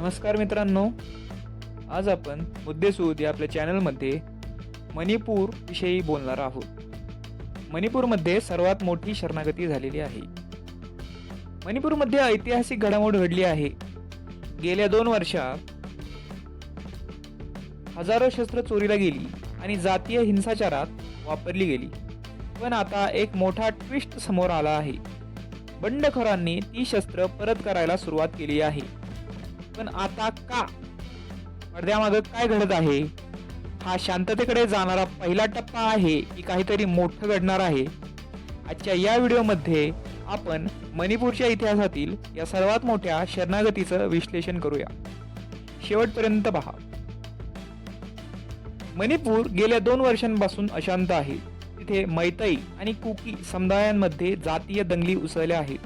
नमस्कार मित्रांनो. आज आपण मुद्देसूद या आपल्या चॅनलमध्ये मणिपूर विषयी बोलणार आहोत. मणिपूरमध्ये सर्वात मोठी शरणागती झालेली आहे. मणिपूरमध्ये ऐतिहासिक घडामोड घडली आहे. गेल्या दोन वर्षात हजारो शस्त्र चोरीला गेली आणि जातीय हिंसाचारात वापरली गेली. पण आता एक मोठा ट्विस्ट समोर आला आहे. बंडखोरांनी ती शस्त्र परत करायला सुरुवात केली आहे. पण आता का? पडद्यामागं काय घडत आहे? हा शांततेकडे जाणारा पहिला टप्पा आहे की काहीतरी मोठं घडणार आहे. आजच्या या व्हिडिओमध्ये आपण मणिपूरच्या इतिहासातील या सर्वात मोठ्या शरणागतीचं विश्लेषण करूया. शेवटपर्यंत पहा. मणिपूर गेल्या दोन वर्षांपासून अशांत आहे. तिथे मैतई आणि कुकी समुदायांमध्ये जातीय दंगली उसळल्या आहेत.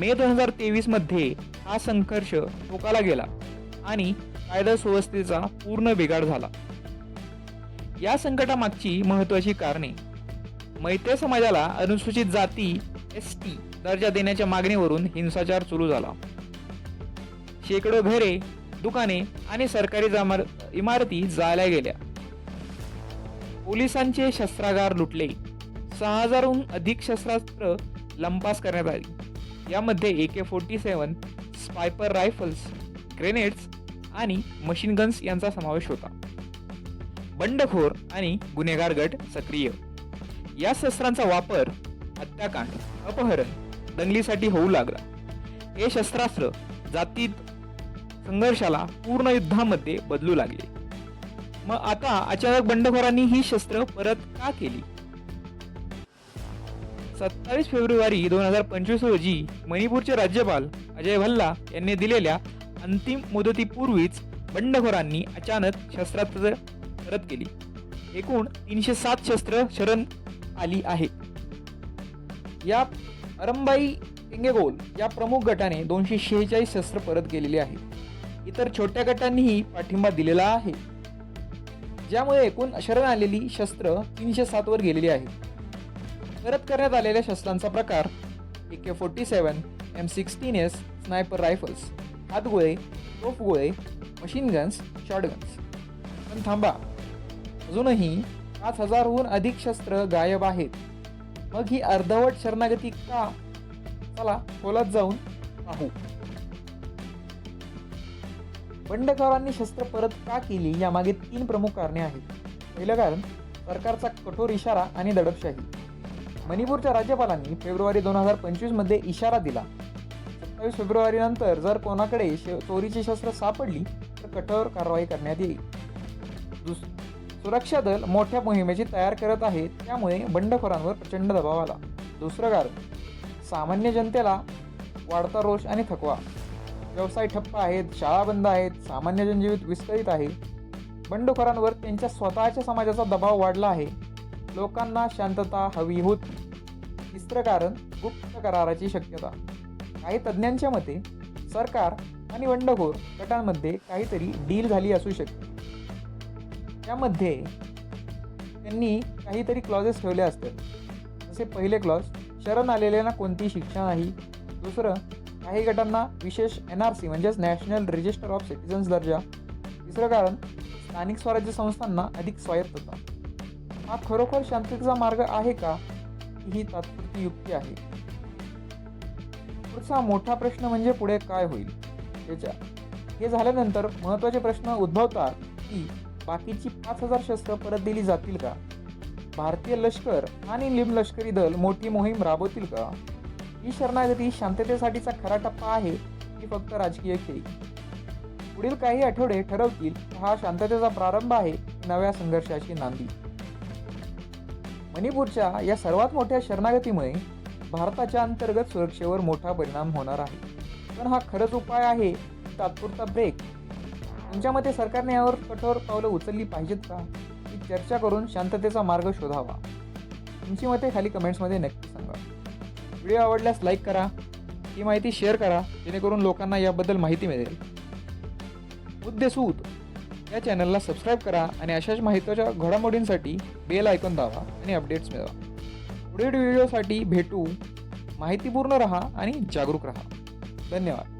मे दोन हजार तेवीसमध्ये हा संघर्ष टोकाला गेला आणि कायदा सुव्यवस्थेचा पूर्ण बिघाड झाला. या संकटामागची महत्वाची कारणे मैते समाजाला अनुसूचित जाती एस टी दर्जा देण्याच्या मागणीवरून हिंसाचार सुरू झाला. शेकडो घरे दुकाने आणि सरकारी जामार इमारती जाळल्या गेल्या. पोलिसांचे शस्त्रागार लुटले. सहा हजारहून अधिक शस्त्रास्त्र लंपास करण्यात आली. यामध्ये A K forty seven sniper rifles grenades आणि मशीन गन्स यांचा समावेश होता. बंडखोर आणि गुन्हेगार गट सक्रिय. या शस्त्रांचा वापर हत्याकांड अपहरण दंगलीसाठी होऊ लागला. हे शस्त्रास्त्र जातीत संघर्षाला पूर्ण युद्धामध्ये बदलू लागले. मग आता अचानक बंडखोरांनी ही शस्त्र परत का केली? सत्तावीस फेब्रुवारी दोन हजार पंचवीस रोजी मणिपूरचे राज्यपाल अजय भल्ला यांनी दिलेल्या अंतिम मुदतीपूर्वीच बंडखोरांनी अचानक शस्त्रास्त्र परत केली. एकूण तीनशे सात शस्त्र शरण आली आहे या अरंबाई इंगेगोल या प्रमुख गटाने दोनशे शेहेचाळीस शस्त्र परत केलेली आहे इतर छोट्या गटांनीही पाठिंबा दिलेला आहे. ज्यामुळे एकूण शरण आलेली शस्त्र तीनशे सातवर गेलेली आहे परत करण्यात आलेल्या शस्त्रांचा प्रकार. A K forty seven M sixteen S sniper rifles हातगोळे तोफगोळे मशीन गन्स शॉटगन्स पण थांबा. अजूनही पाच हजारहून अधिक शस्त्र गायब आहेत. मग ही अर्धवट शरणागती का? चला खोलात जाऊन पाहू. बंडखोरांनी शस्त्र परत का केली यामागे तीन प्रमुख कारणे आहेत. पहिलं कारण सरकारचा कठोर इशारा आणि दडपशाही. मणिपूरच्या राज्यपालांनी फेब्रुवारी दोन हजार पंचवीसमध्ये इशारा दिला. सत्तावीस फेब्रुवारीनंतर जर कोणाकडे चोरीची शस्त्र सापडली तर कठोर कारवाई करण्यात येईल. दुस सुरक्षा दल मोठ्या मोहिमेची तयार करत आहे त्यामुळे बंडखोरांवर प्रचंड दबाव आला. दुसरं कारण सामान्य जनतेला वाढता रोष आणि थकवा. व्यवसाय ठप्प आहेत शाळा बंद आहेत सामान्य जनजीवित विस्कळीत आहे. बंडखोरांवर त्यांच्या स्वतःच्या समाजाचा दबाव वाढला आहे. लोकांना शांतता हवी होती. तिसरं कारण गुप्त कराराची शक्यता. काही तज्ज्ञांच्या मते सरकार आणि बंडखोर गटांमध्ये काहीतरी डील झाली असू शकते. त्यामध्ये त्यांनी काहीतरी क्लॉजेस ठेवले असतात जसे पहिले क्लॉज शरण आलेल्यांना कोणतीही शिक्षा नाही. दुसरं काही गटांना विशेष एन आर सी म्हणजेच नॅशनल रजिस्टर ऑफ सिटिझन्स दर्जा. तिसरं कारण स्थानिक स्वराज्य संस्थांना अधिक स्वायत्तता. हा खरोखर शांततेचा मार्ग आहे का? ही तात्पुरती युक्ती आहे. पुढचा मोठा प्रश्न म्हणजे पुढे काय होईल? त्याच्या हे झाल्यानंतर महत्त्वाचे प्रश्न उद्भवतात की बाकीची पाच हजार शस्त्र परत दिली जातील का? भारतीय लष्कर आणि लिम लष्करी दल मोठी मोहीम राबवतील का? ही शरणागती शांततेसाठीचा खरा टप्पा आहे की फक्त राजकीय खेळी? पुढील काही आठवडे ठरवतील हा शांततेचा प्रारंभ आहे नव्या संघर्षाची नांदी? मणिपूरच्या या सर्वात मोठ्या शरणागतीमुळे भारताच्या अंतर्गत सुरक्षेवर मोठा परिणाम होणार आहे. पण हा खरंच उपाय आहे? तात्पुरता ब्रेक तुमच्या मते सरकारने यावर कठोर पावलं उचलली पाहिजेत का? ही चर्चा करून शांततेचा मार्ग शोधावा. तुमची मते खाली कमेंट्समध्ये नक्की सांगा. व्हिडिओ आवडल्यास लाईक करा. ही माहिती शेअर करा. जेणेकरून लोकांना याबद्दल माहिती मिळेल. मुद्देसूद या चॅनलला सबस्क्राईब करा आणि अशाच महत्त्वाच्या घडामोडींसाठी बेल ऐकून दावा आणि अपडेट्स मिळवा. पुढील व्हिडिओसाठी भेटू. माहितीपूर्ण रहा आणि जागरूक रहा. धन्यवाद.